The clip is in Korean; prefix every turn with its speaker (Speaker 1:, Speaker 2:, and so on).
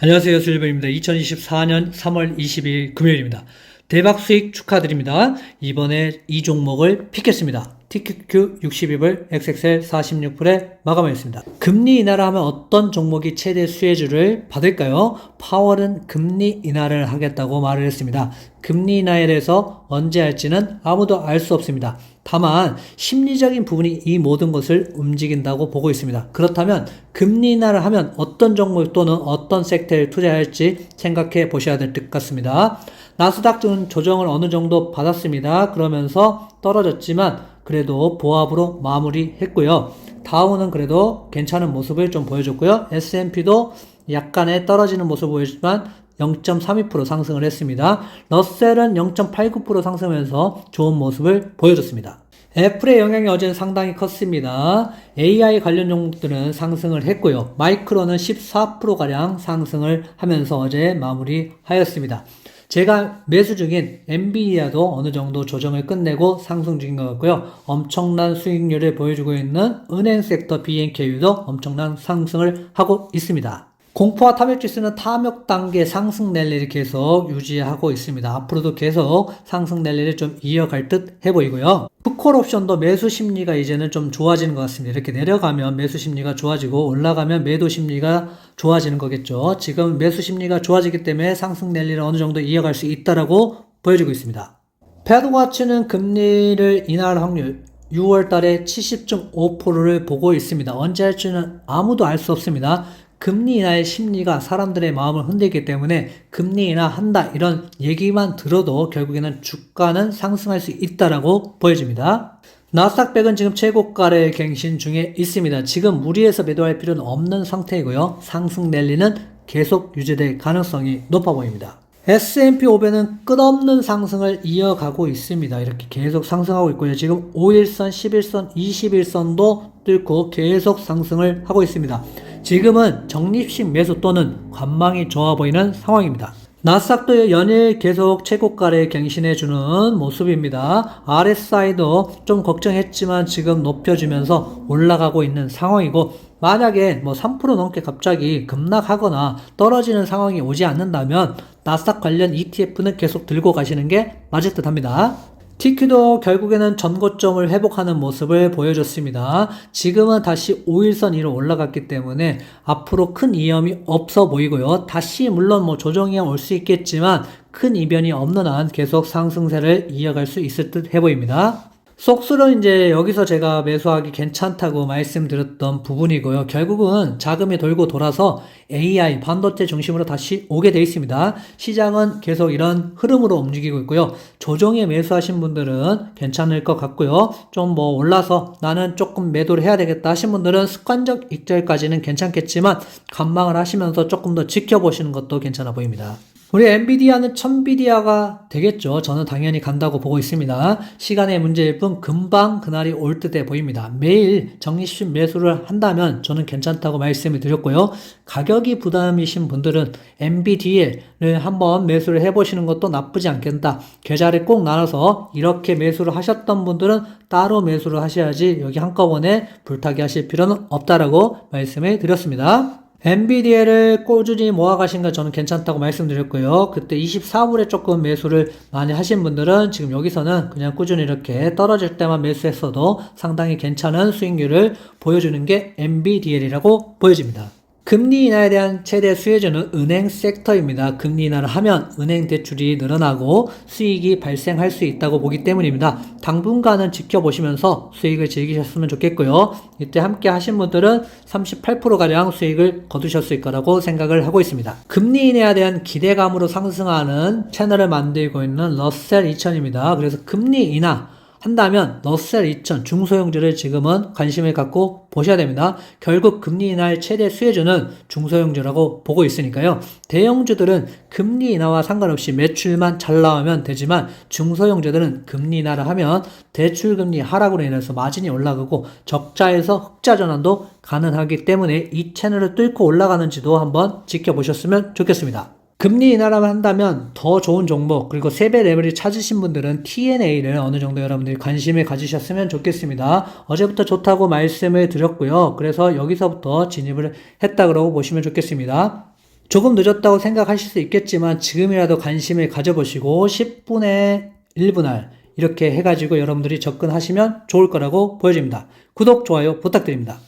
Speaker 1: 안녕하세요. 수일ber입니다. 2024년 3월 20일 금요일입니다. 대박 수익 축하드립니다. 이번에 이 종목을 픽했습니다. TQQ 62불, XXL 46불에 마감하였습니다. 금리 인하를 하면 어떤 종목이 최대 수혜주를 받을까요? 파월은 금리 인하를 하겠다고 말을 했습니다. 금리 인하에 대해서 언제 할지는 아무도 알 수 없습니다. 다만 심리적인 부분이 이 모든 것을 움직인다고 보고 있습니다. 그렇다면 금리 인하를 하면 어떤 종목 또는 어떤 섹터에 투자할지 생각해 보셔야 될것 같습니다. 나스닥은 조정을 어느 정도 받았습니다. 그러면서 떨어졌지만 그래도 보합으로 마무리했고요. 다우는 그래도 괜찮은 모습을 좀 보여줬고요. S&P도 약간의 떨어지는 모습을 보여주지만 0.32% 상승을 했습니다. 러셀은 0.89% 상승하면서 좋은 모습을 보여줬습니다. 애플의 영향이 어제는 상당히 컸습니다. AI 관련 종목들은 상승을 했고요. 마이크로는 14%가량 상승을 하면서 어제 마무리하였습니다. 제가 매수 중인 엔비디아도 어느 정도 조정을 끝내고 상승 중인 것 같고요. 엄청난 수익률을 보여주고 있는 은행 섹터 BNKU도 엄청난 상승을 하고 있습니다. 공포와 탐욕 지수는 탐욕 단계 상승 랠리를 계속 유지하고 있습니다. 앞으로도 계속 상승 랠리를 좀 이어갈 듯 해 보이고요. 푸콜 옵션도 매수 심리가 이제는 좀 좋아지는 것 같습니다. 이렇게 내려가면 매수 심리가 좋아지고 올라가면 매도 심리가 좋아지는 거겠죠. 지금 매수 심리가 좋아지기 때문에 상승 랠리를 어느 정도 이어갈 수 있다라고 보여지고 있습니다. 패드와치는 금리를 인하할 확률 6월 달에 70.5%를 보고 있습니다. 언제 할지는 아무도 알 수 없습니다. 금리 인하의 심리가 사람들의 마음을 흔들기 때문에 금리 인하 한다 이런 얘기만 들어도 결국에는 주가는 상승할 수 있다라고 보여집니다. 나스닥백은 지금 최고가를 갱신 중에 있습니다. 지금 무리해서 매도할 필요는 없는 상태이고요. 상승 랠리는 계속 유지될 가능성이 높아 보입니다. S&P 500은 끝없는 상승을 이어가고 있습니다. 이렇게 계속 상승하고 있고요. 지금 5일선, 11선, 21선도 뚫고 계속 상승을 하고 있습니다. 지금은 적립식 매수 또는 관망이 좋아 보이는 상황입니다. 나스닥도 연일 계속 최고가를 갱신해주는 모습입니다. RSI도 좀 걱정했지만 지금 높여주면서 올라가고 있는 상황이고 만약에 뭐 3% 넘게 갑자기 급락하거나 떨어지는 상황이 오지 않는다면 나스닥 관련 ETF는 계속 들고 가시는 게 맞을 듯 합니다. TQ도 결국에는 전고점을 회복하는 모습을 보여줬습니다. 지금은 다시 5일선 위로 올라갔기 때문에 앞으로 큰 위험이 없어 보이고요. 다시 물론 뭐 조정이 올 수 있겠지만 큰 이변이 없는 한 계속 상승세를 이어갈 수 있을 듯 해 보입니다. 속수는 이제 여기서 제가 매수하기 괜찮다고 말씀드렸던 부분이고요. 결국은 자금이 돌고 돌아서 AI, 반도체 중심으로 다시 오게 돼 있습니다. 시장은 계속 이런 흐름으로 움직이고 있고요. 조정에 매수하신 분들은 괜찮을 것 같고요. 좀 뭐 올라서 나는 조금 매도를 해야 되겠다 하신 분들은 습관적 익절까지는 괜찮겠지만 감망을 하시면서 조금 더 지켜보시는 것도 괜찮아 보입니다. 우리 엔비디아는 천비디아가 되겠죠. 저는 당연히 간다고 보고 있습니다. 시간의 문제일 뿐 금방 그날이 올 듯해 보입니다. 매일 적립식 매수를 한다면 저는 괜찮다고 말씀을 드렸고요. 가격이 부담이신 분들은 NVDA를 한번 매수를 해보시는 것도 나쁘지 않겠다. 계좌를 꼭 나눠서 이렇게 매수를 하셨던 분들은 따로 매수를 하셔야지 여기 한꺼번에 불타기 하실 필요는 없다라고 말씀을 드렸습니다. NVDA를 꾸준히 모아가신 건 저는 괜찮다고 말씀드렸고요. 그때 24불에 조금 매수를 많이 하신 분들은 지금 여기서는 그냥 꾸준히 이렇게 떨어질 때만 매수했어도 상당히 괜찮은 수익률을 보여주는 게 NVDA이라고 보여집니다. 금리 인하에 대한 최대 수혜주는 은행 섹터입니다. 금리 인하를 하면 은행 대출이 늘어나고 수익이 발생할 수 있다고 보기 때문입니다. 당분간은 지켜보시면서 수익을 즐기셨으면 좋겠고요. 이때 함께 하신 분들은 38%가량 수익을 거두셨을 거라고 생각을 하고 있습니다. 금리 인하에 대한 기대감으로 상승하는 채널을 만들고 있는 러셀 2000입니다. 그래서 금리 인하 한다면 러셀 2000 중소형주를 지금은 관심을 갖고 보셔야 됩니다. 결국 금리 인하의 최대 수혜주는 중소형주라고 보고 있으니까요. 대형주들은 금리 인하와 상관없이 매출만 잘 나오면 되지만 중소형주들은 금리 인하를 하면 대출 금리 하락으로 인해서 마진이 올라가고 적자에서 흑자 전환도 가능하기 때문에 이 채널을 뚫고 올라가는지도 한번 지켜보셨으면 좋겠습니다. 금리 인하를 한다면 더 좋은 종목 그리고 세배 레벨이 찾으신 분들은 TNA를 어느 정도 여러분들이 관심을 가지셨으면 좋겠습니다. 어제부터 좋다고 말씀을 드렸고요. 그래서 여기서부터 진입을 했다 그러고 보시면 좋겠습니다. 조금 늦었다고 생각하실 수 있겠지만 지금이라도 관심을 가져보시고 10분에 1분할 이렇게 해가지고 여러분들이 접근하시면 좋을 거라고 보여집니다. 구독, 좋아요 부탁드립니다.